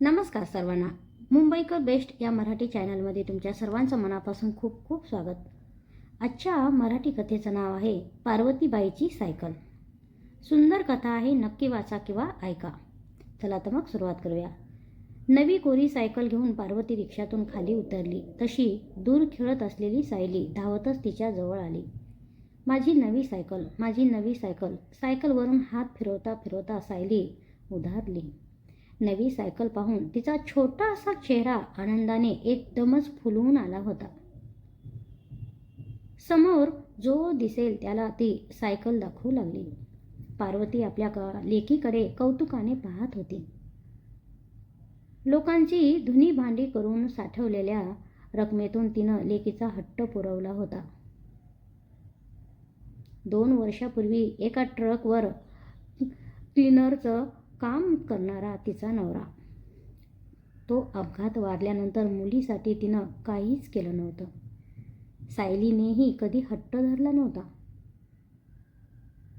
नमस्कार सर्वांना. मुंबईकर बेस्ट या मराठी चॅनलमध्ये तुमच्या सर्वांचं मनापासून खूप खूप स्वागत. आजच्या मराठी कथेचं नाव आहे पार्वतीबाईची सायकल. सुंदर कथा आहे नक्की वाचा किंवा ऐका. चला तर मग सुरुवात करूया. नवी कोरी सायकल घेऊन पार्वती रिक्षातून खाली उतरली. तशी दूर खेळत असलेली सायली धावतच तिच्या जवळ आली. माझी नवी सायकल माझी नवी सायकल. सायकलवरून हात फिरवता फिरवता सायली उधारली. नवी सायकल पाहून तिचा छोटा असा चेहरा आनंदाने एकदमच फुलवून आला होता. समोर जो दिसेल त्याला ती सायकल दाखवू लागली. पार्वती आपल्या क लेकीकडे कौतुकाने पाहत होती. लोकांची धुनी भांडी करून साठवलेल्या रकमेतून तिनं लेकीचा हट्ट पुरवला होता. दोन वर्षापूर्वी एका ट्रकवर क्लिनरचं काम करणारा तिचा नवरा. तो अपघात वारल्यानंतर मुलीसाठी तिनं काहीच केलं नव्हतं. सायलीनेही कधी हट्ट धरला नव्हता.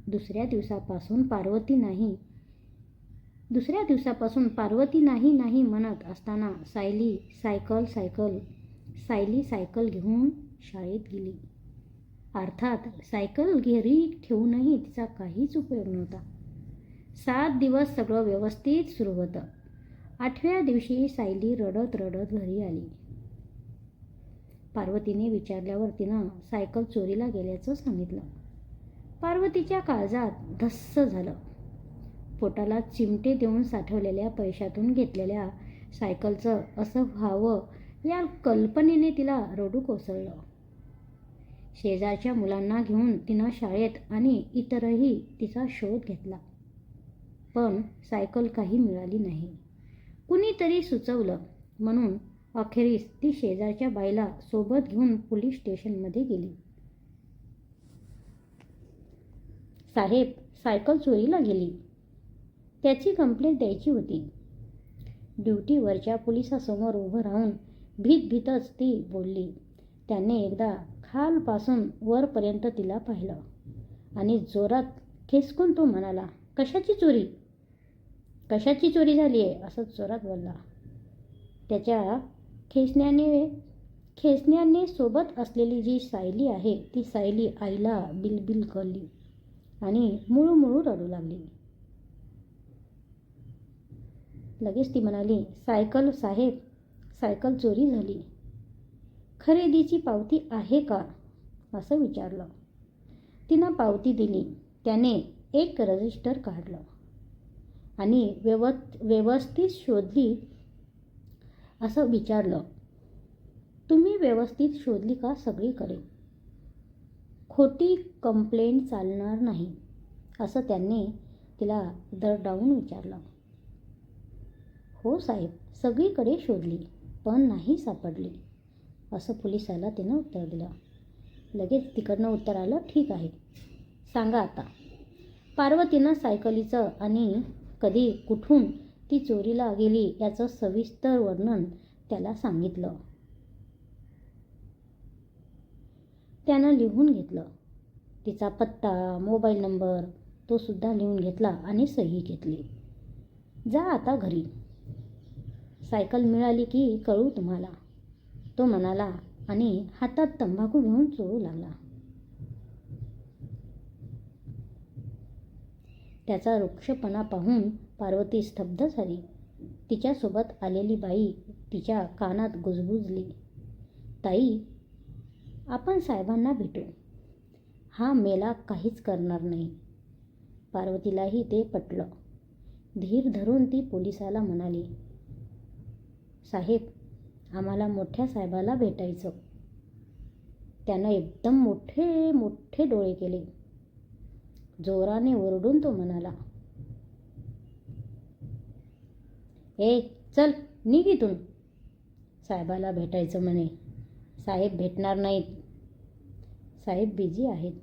दुसऱ्या दिवसापासून पार्वती नाही दुसऱ्या दिवसापासून पार्वती नाही नाही म्हणत असताना Sayali cycle cycle Sayali cycle घेऊन शाळेत गेली. अर्थात सायकल घेरी ठेवूनही तिचा काहीच उपयोग नव्हता. सात दिवस सगळं व्यवस्थित सुरू होतं. आठव्या दिवशी सायली रडत रडत घरी आली. पार्वतीने विचारल्यावर तिनं सायकल चोरीला गेल्याचं सांगितलं. पार्वतीच्या काळजात धस्स झालं. पोटाला चिमटे देऊन साठवलेल्या पैशातून घेतलेल्या सायकलचं असं व्हावं या कल्पनेने तिला रडू कोसळलं. शेजारच्या मुलांना घेऊन तिनं शाळेत आणि इतरही तिचा शोध घेतला. पण सायकल काही मिळाली नाही. कुणीतरी सुचवलं म्हणून अखेरीस ती शेजारच्या बाईला सोबत घेऊन पोलीस स्टेशनमध्ये गेली. साहेब सायकल चोरीला गेली. त्याची कंप्लेंट द्यायची होती. ड्युटीवरच्या पोलिसासमोर उभं राहून भीत भीतच ती बोलली. त्याने एकदा खालपासून वरपर्यंत तिला पाहिलं आणि जोरात खेचकून तो म्हणाला कशाची चोरी? कशाची चोरी झाली आहे असं चोरात बोलला. त्याच्या खेचण्याने खेचण्याने सोबत असलेली जी सायली आहे ती सायली आईला बिलबिल करली आणि मुळूमुळू रडू लागली. लगेच ती म्हणाली सायकल साहेब सायकल चोरी झाली. खरेदीची पावती आहे का? असं विचारलं. तिनं पावती दिली. त्याने एक रजिस्टर काढलं. आणि व्यव व्यवस्थित शोधली असं विचारलं. तुम्ही व्यवस्थित शोधली का सगळीकडे? खोटी कंप्लेंट चालणार नाही असं त्यांनी तिला दरडावून विचारलं. हो साहेब सगळीकडे शोधली पण नाही सापडली असं पोलिसाला तिनं उत्तर दिलं. लगेच तिकडनं उत्तर आलं ठीक आहे सांगा आता. पार्वतीनं सायकलीचं आणि कधी कुठून ती चोरीला गेली याचं सविस्तर वर्णन त्याला सांगितलं. त्यानं लिहून घेतलं. तिचा पत्ता मोबाईल नंबर तो सुद्धा लिहून घेतला आणि सही घेतली. जा आता घरी. सायकल मिळाली की कळू तुम्हाला. तो म्हणाला आणि हातात तंबाखू घेऊन चोरू लागला. त्याचा वृक्षपणा पाहून पार्वती स्तब्ध झाली. तिच्यासोबत आलेली बाई तिच्या कानात गुजबुजली ताई आपण साहेबांना भेटू. हा मेला काहीच करणार नाही. पार्वतीलाही ते पटलं. धीर धरून ती पोलिसाला म्हणाली साहेब आम्हाला मोठ्या साहेबाला भेटायचं. त्यानं एकदम मोठे मोठे डोळे केले. जोराने ओरडून तो म्हणाला ए चल निघ इथून. साहेबाला भेटायचं म्हणे. साहेब भेटणार नाहीत. साहेब बिझी आहेत.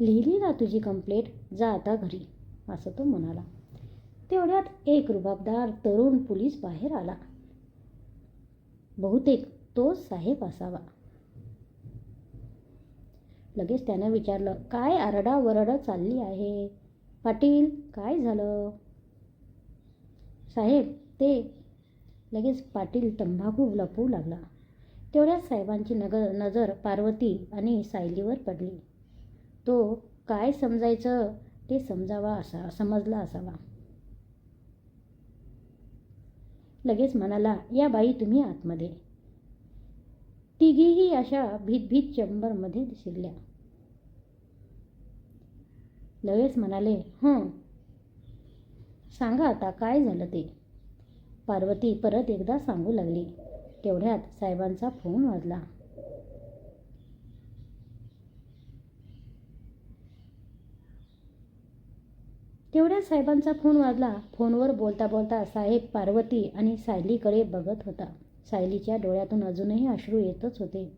लिहिली ना तुझी कंप्लेंट जा आता घरी असं तो म्हणाला. तेवढ्यात एक रुबाबदार तरुण पोलीस बाहेर आला. बहुतेक तोच साहेब असावा. लगेच त्यानं विचारलं काय आरडाओरडा चालली आहे? पाटील काय झालं? साहेब ते लगेच पाटील तंबाखू लपवू लागला. तेवढ्याच साहेबांची नग नजर पार्वती आणि सायलीवर पडली. तो काय समजायचं ते समजावा असा समजला असावा. लगेच म्हणाला या बाई तुम्ही आतमध्ये तिघीही अशा भीतभीत चेंबरमध्ये शिरल्या. लगेच म्हणाले हं सांगा आता काय झालं ते. पार्वती परत एकदा सांगू लागली. तेवढ्यात साहेबांचा फोन वाजला. तेवढ्यात साहेबांचा फोन वाजला. फोनवर बोलता बोलता साहेब पार्वती आणि सायलीकडे बघत होता. सायलीच्या डोळ्यातून अजूनही अश्रू येतच होते.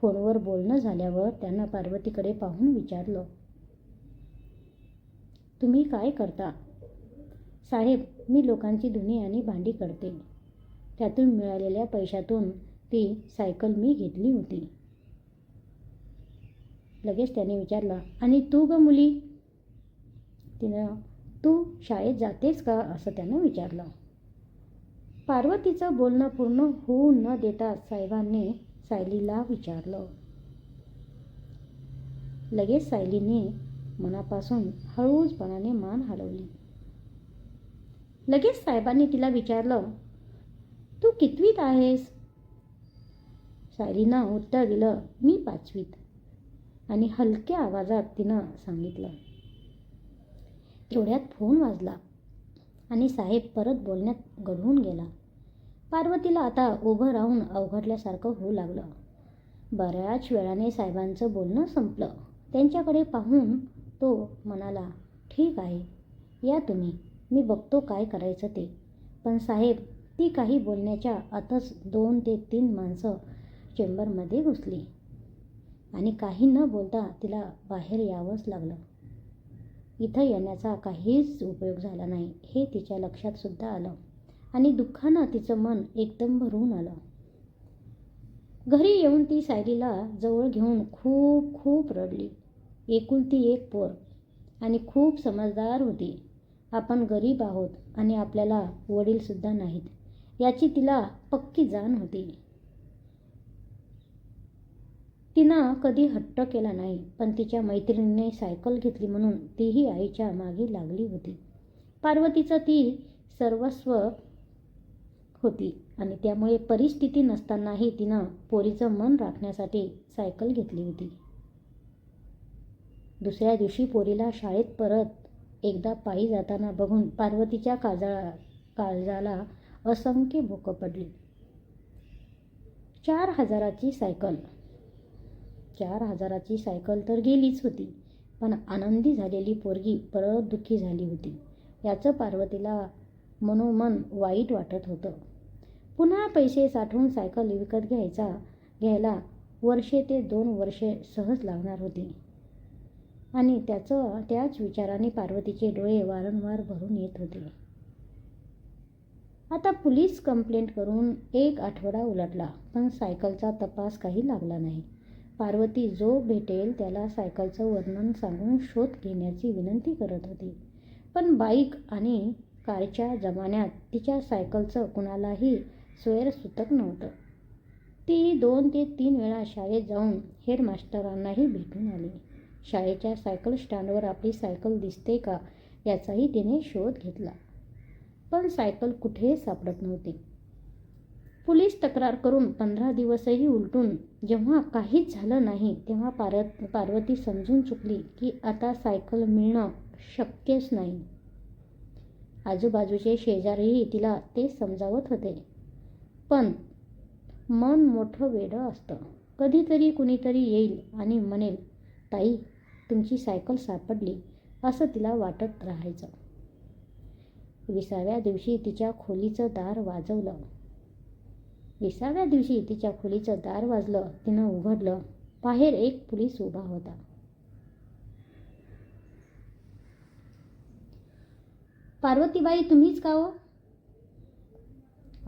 फोनवर बोलणं झाल्यावर त्यांना पार्वतीकडे पाहून विचारलं तुम्ही काय करता? साहेब मी लोकांची धुणी आणि भांडी करते. त्यातून मिळालेल्या पैशातून ती सायकल मी घेतली होती. लगेच त्याने विचारलं आणि तू ग मुली? तिनं तू शाळेत जातेस का? असं त्यानं विचारलं. पार्वतीचं बोलणं पूर्ण होऊ न देता साहेबांनी सायलीला विचारलं. लगेच सायलीने मनापासून हळूजपणाने मान हलवली. लगेच साहेबांनी तिला विचारलं तू कितवीत आहेस? सायलीनं उत्तर दिलं मी पाचवीत. आणि हलक्या आवाजात तिनं सांगितलं तेवढ्यात फोन वाजला आणि साहेब परत बोलण्यात गढून गेला. पार्वतीला आता उभं राहून अवघडल्यासारखं होऊ लागलं. बऱ्याच वेळाने साहेबांचं बोलणं संपलं. त्यांच्याकडे पाहून तो म्हणाला ठीक आहे या तुम्ही. मी बघतो काय करायचं ते. पण साहेब ती काही बोलण्याच्या आतच दोन ते तीन माणसं चेंबरमध्ये घुसली. आणि काही न बोलता तिला बाहेर यावंच लागलं. इथं येण्याचा काहीच उपयोग झाला नाही हे तिच्या लक्षात सुद्धा आलं. आणि दुःखानं तिचं मन एकदम भरून आलं. घरी येऊन ती सायलीला जवळ घेऊन खूप खूप रडली. एकुलती एक पोर आणि खूप समजदार होती. आपण गरीब आहोत आणि आपल्याला वडीलसुद्धा नाहीत. याची तिला पक्की जाण होती. तिनं कधी हट्ट केला नाही पण तिच्या मैत्रिणीने सायकल घेतली म्हणून तीही आईच्या मागे लागली होती. पार्वतीचं ती सर्वस्व होती आणि त्यामुळे परिस्थिती नसतानाही तिनं पोरीचं मन राखण्यासाठी सायकल घेतली होती. दुसऱ्या दिवशी पोरीला शाळेत परत एकदा पायी जाताना बघून पार्वतीच्या काळजा काळजाला असंख्य भोकं पडली. चार हजाराची सायकल. चार हजाराची सायकल तर गेलीच होती पण आनंदी झालेली पोरगी परत दुःखी झाली होती. याचं पार्वतीला मनोमन वाईट वाटत होतं. पुन्हा पैसे साठवून सायकल विकत घ्यायचा घ्यायला वर्षे ते दोन वर्षे सहज लागणार होती. आणि त्याचं त्याच विचाराने पार्वतीचे डोळे वारंवार भरून येत होते. आता पोलीस कंप्लेंट करून एक आठवडा उलटला पण सायकलचा तपास काही लागला नाही. पार्वती जो भेटेल त्याला सायकलचं वर्णन सांगून शोध घेण्याची विनंती करत होती. पण बाईक आणि कारच्या जमान्यात तिच्या सायकलचं कुणालाही स्वैरसूतक नव्हतं. ती दोन ते तीन वेळा शाळेत जाऊन हेडमास्टरांनाही भेटून आली. शाळेच्या सायकल स्टँडवर आपली सायकल दिसते का याचाही तिने शोध घेतला. पण सायकल कुठेही सापडत नव्हती. पोलीस तक्रार करून पंधरा दिवसही उलटून जेव्हा काहीच झालं नाही तेव्हा पार पार्वती समजून चुकली की आता सायकल मिळणं शक्यच नाही. आजूबाजूचे शेजारीही तिला ते समजावत होते. पण मन मोठं वेडं असतं. कधीतरी कुणीतरी येईल आणि म्हणेल ताई तुमची सायकल सापडली असं तिला वाटत राहायचं. विसाव्या दिवशी तिच्या खोलीचं दार वाजवलं. विसाव्या दिवशी तिच्या खोलीचं दार वाजलं तिनं उघडलं. बाहेर एक पोलीस उभा होता. पार्वतीबाई तुम्हीच का हो?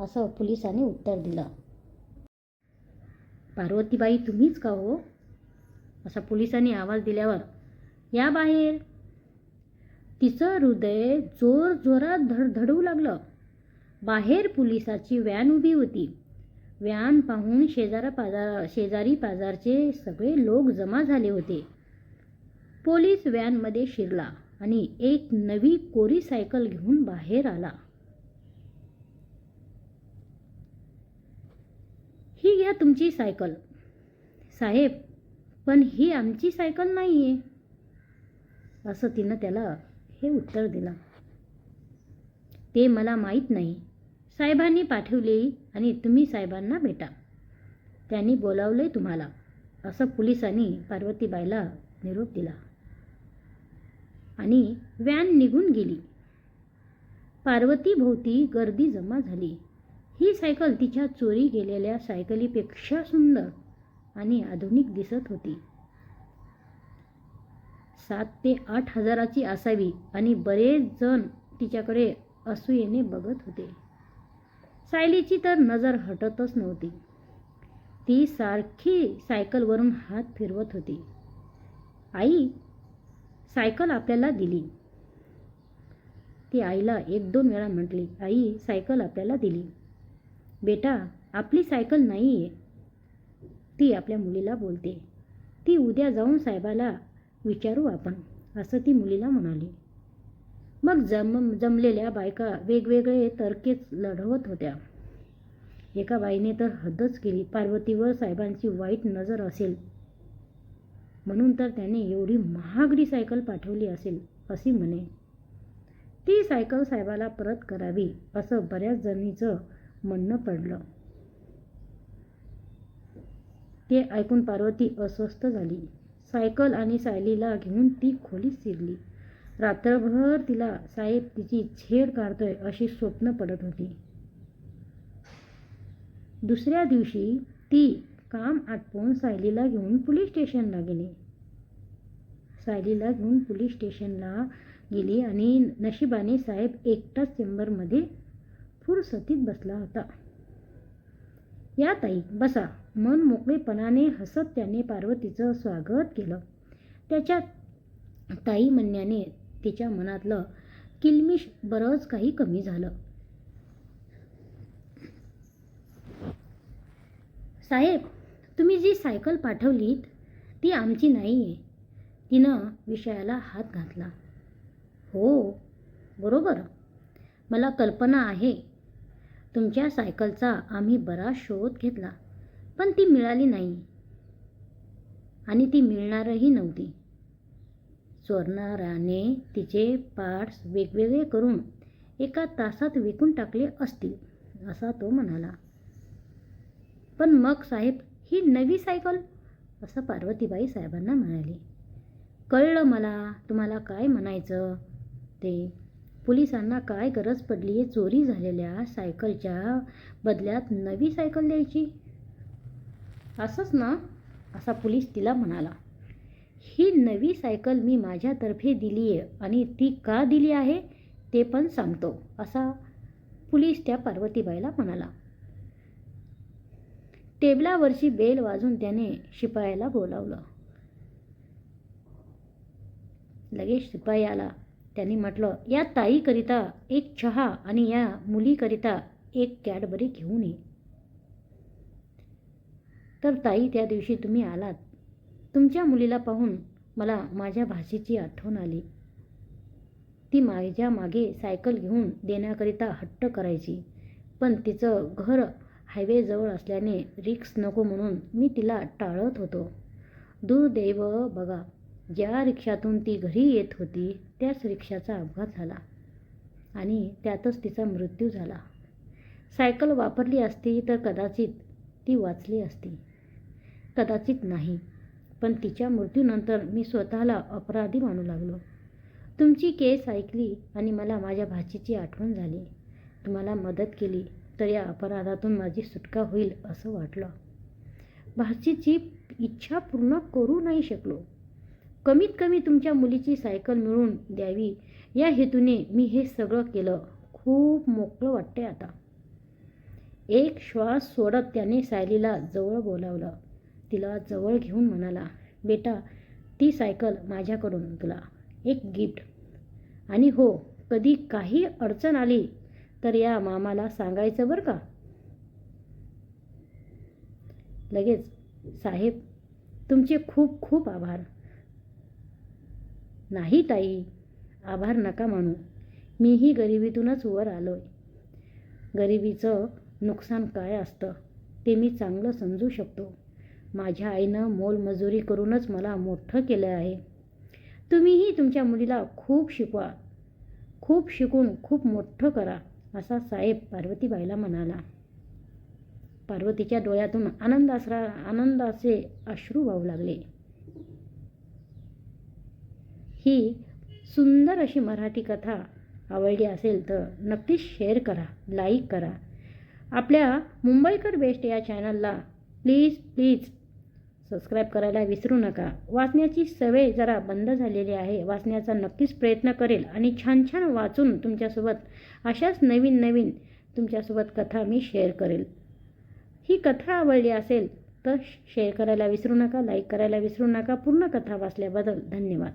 असं पोलिसांनी उत्तर दिलं. पार्वतीबाई तुम्हीच का हो? असा पोलिसांनी आवाज दिल्यावर या बाहेर. तिचं हृदय जोर जोरात धडधडवू लागलं. बाहेर पोलिसाची व्हॅन उभी होती. व्हॅन पाहून शेजारा पाजार शेजारी पाजारचे सगळे लोक जमा झाले होते. पोलीस व्हॅनमध्ये शिरला आणि एक नवी कोरी सायकल घेऊन बाहेर आला. ही घ्या तुमची सायकल. साहेब पण ही आमची सायकल नाही आहे असं तिनं त्याला हे उत्तर दिलं. ते मला माहीत नाही. साहेबांनी पाठवली आणि तुम्ही साहेबांना भेटा. त्यांनी बोलावले तुम्हाला असं पोलिसांनी पार्वतीबाईला निरोप दिला. आणि व्हॅन निघून गेली. पार्वती भोवती गर्दी जमा झाली. ही सायकल तिच्या चोरी गेलेल्या सायकलीपेक्षा सुंदर आणि आधुनिक दिसत होती. सात ते आठ हजाराची असावी आणि बरेच जण तिच्याकडे असूयेने बघत होते. सायलीची तर नजर हटतच नव्हती. ती सारखी सायकलवरून हात फिरवत होती. आई सायकल आपल्याला दिली. ती आईला एक दोन वेळा म्हटली. आई सायकल आपल्याला दिली. बेटा आपली सायकल नाही आहे ती आपल्या मुलीला बोलते. ती उद्या जाऊन साहेबाला विचारू आपण असं ती मुलीला म्हणाली. मग जम जमलेल्या बायका वेगवेगळे तर्केच लढवत होत्या. एका बाईने तर हद्दच केली पार्वतीवर साहेबांची वाईट नजर असेल. म्हणून तर त्याने एवढी महागडी सायकल पाठवली असेल अशी म्हणे. ती सायकल साहेबाला परत करावी असं बऱ्याच जणीचं म्हणणं पडलं. ते ऐकून पार्वती अस्वस्थ झाली. सायकल आणि सायलीला घेऊन ती खोलीत शिरली. रात्रभर तिला साहेब तिची छेड काढतोय अशी स्वप्न पडत होती. दुसऱ्या दिवशी ती काम आटपून सायलीला घेऊन पोलीस स्टेशनला गेली. सायलीला घेऊन पोलीस स्टेशनला गेली आणि नशिबाने साहेब एकटाच चेंबरमध्ये फुरसतीत बसला होता. या ताई बसा. मन मोकळेपणाने हसत त्याने पार्वतीचं स्वागत केलं. त्याच्या ताई म्हणण्याने तिच्या मनातलं किलमिश बरंच काही कमी झालं. साहेब तुम्ही जी सायकल पाठवलीत ती आमची नाही आहे तिनं विषयाला हात घातला. हो बरोबर. मला कल्पना आहे तुमच्या सायकलचा आम्ही बराच शोध घेतला पण ती मिळाली नाही. आणि ती मिळणारही नव्हती. चोरणाऱ्याने तिचे पार्ट्स वेगवेगळे करून एका तासात विकून टाकले असतील असा तो म्हणाला. पण मग साहेब ही नवी सायकल? असं पार्वतीबाई साहेबांना म्हणाली. कळलं मला तुम्हाला काय म्हणायचं? ते पोलिसांना काय गरज पडली आहे चोरी झालेल्या सायकलच्या बदल्यात नवी सायकल द्यायची? असंच ना? असा पोलीस तिला म्हणाला. ही नवी सायकल मी माझ्यातर्फे दिली आहे आणि ती का दिली आहे ते पण सांगतो असा पोलीस त्या पार्वतीबाईला म्हणाला. टेबलावरची बेल वाजून त्याने शिपायाला बोलावलं. लगेच शिपाई आला. त्यांनी म्हटलं या ताईकरिता एक चहा आणि या मुलीकरिता एक कॅडबरी घेऊन ये. तर ताई त्या दिवशी तुम्ही आलात. तुमच्या मुलीला पाहून मला माझ्या भाषेची आठवण आली. ती माझ्या मागे सायकल घेऊन देण्याकरिता हट्ट करायची. पण तिचं घर हायवेजवळ असल्याने रिक्स नको म्हणून मी तिला टाळत होतो. दुर्दैव बघा ज्या रिक्षातून ती घरी येत होती त्याच रिक्षाचा अपघात झाला आणि त्यातच तिचा मृत्यू झाला. सायकल वापरली असती तर कदाचित ती वाचली असती. कदाचित नाही पण तिच्या मृत्यूनंतर मी स्वतःला अपराधी मानू लागलो. तुमची केस ऐकली आणि मला माझ्या भाचीची आठवण झाली. तुम्हाला मदत केली तर या अपराधातून माझी सुटका होईल असं वाटलं. भाचीची इच्छा पूर्ण करू नाही शकलो. कमीत कमी तुमच्या मुलीची सायकल मिळवून द्यावी. या हेतूने मी हे सगळं केलं. खूप मोकळं वाटते आता. एक श्वास सोडत त्याने सायलीला जवळ बोलावलं. तिला जवळ घेऊन म्हणाला बेटा ती सायकल माझ्याकडून तुला. एक गिफ्ट. आणि हो कधी काही अडचण आली तर या मामाला सांगायचं बरं का? लगेच साहेब तुमचे खूप खूप आभार. नाही ताई. आभार नका मानू. मीही गरिबीतूनच वर आलो आहे गरिबीचं नुकसान काय असतं ते मी चांगलं समजू शकतो. माझ्या आईनं मोलमजुरी करूनच मला मोठं केलं आहे. तुम्हीही तुमच्या मुलीला खूप शिकवा. खूप शिकून खूप मोठं करा असा साहेब पार्वतीबाईला म्हणाला. पार्वतीच्या डोळ्यातून आनंदासरा आनंदाचे अश्रू वाहू लागले. ही सुंदर अशी मराठी कथा आवडली असेल तर नक्कीच शेअर करा लाईक करा. आपल्या मुंबईकर बेस्ट या चॅनलला प्लीज प्लीज सबस्क्राईब करायला विसरू नका. वाचण्याची सवय जरा बंद झालेली आहे. वाचण्याचा नक्कीच प्रयत्न करेल आणि छान छान वाचून तुमच्यासोबत अशाच नवीन नवीन तुमच्यासोबत कथा मी शेअर करेल. ही कथा आवडली असेल तर शेअर करायला विसरू नका लाईक करायला विसरू नका. पूर्ण कथा वाचल्याबद्दल धन्यवाद.